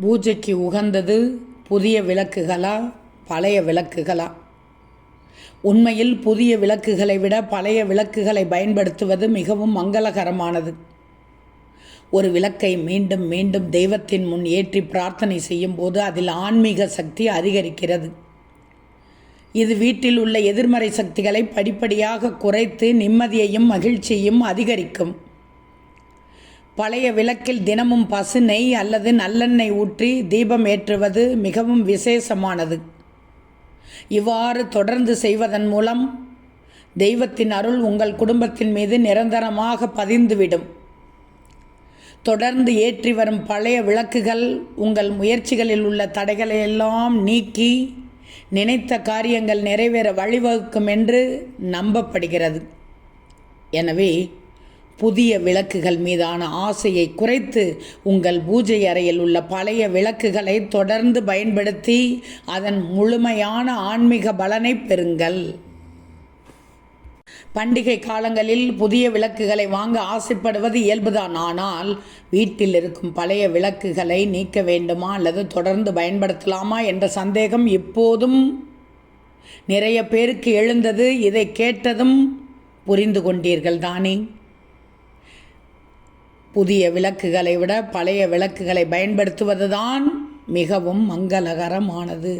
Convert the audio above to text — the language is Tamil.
பூஜைக்கு உகந்தது புதிய விளக்குகளா பழைய விளக்குகளா? உண்மையில் புதிய விளக்குகளை விட பழைய விளக்குகளை பயன்படுத்துவது மிகவும் மங்களகரமானது. ஒரு விளக்கை மீண்டும் மீண்டும் தெய்வத்தின் முன் ஏற்றி பிரார்த்தனை செய்யும்போது அதில் ஆன்மீக சக்தி அதிகரிக்கிறது. இது வீட்டில் உள்ள எதிர்மறை சக்திகளை படிப்படியாக குறைத்து நிம்மதியையும் மகிழ்ச்சியையும் அதிகரிக்கும். பழைய விளக்கில் தினமும் பசு நெய் அல்லது நல்லெண்ணெய் ஊற்றி தீபம் ஏற்றுவது மிகவும் விசேஷமானது. இவ்வாறு தொடர்ந்து செய்வதன் மூலம் தெய்வத்தின் அருள் உங்கள் குடும்பத்தின் மீது நிரந்தரமாக பதிந்துவிடும். தொடர்ந்து ஏற்றி வரும் பழைய விளக்குகள் உங்கள் முயற்சிகளில் உள்ள தடைகளை எல்லாம் நீக்கி நினைத்த காரியங்கள் நிறைவேற வழிவகுக்கும் என்று நம்பப்படுகிறது. எனவே புதிய விளக்குகள் மீதான ஆசையை குறைத்து உங்கள் பூஜை அறையில் உள்ள பழைய விளக்குகளை தொடர்ந்து பயன்படுத்தி அதன் முழுமையான ஆன்மீக பலனை பெறுங்கள். பண்டிகை காலங்களில் புதிய விளக்குகளை வாங்க ஆசைப்படுவது இயல்புதான். ஆனால் வீட்டில் இருக்கும் பழைய விளக்குகளை நீக்க வேண்டுமா அல்லது தொடர்ந்து பயன்படுத்தலாமா என்ற சந்தேகம் இப்போதும் நிறைய பேருக்கு எழுந்தது. இதை கேட்டதும் புரிந்து கொண்டீர்கள் தானே புதிய விளக்குகளை விட பழைய விளக்குகளை பயன்படுத்துவதுதான் மிகவும் மங்களகரமானது.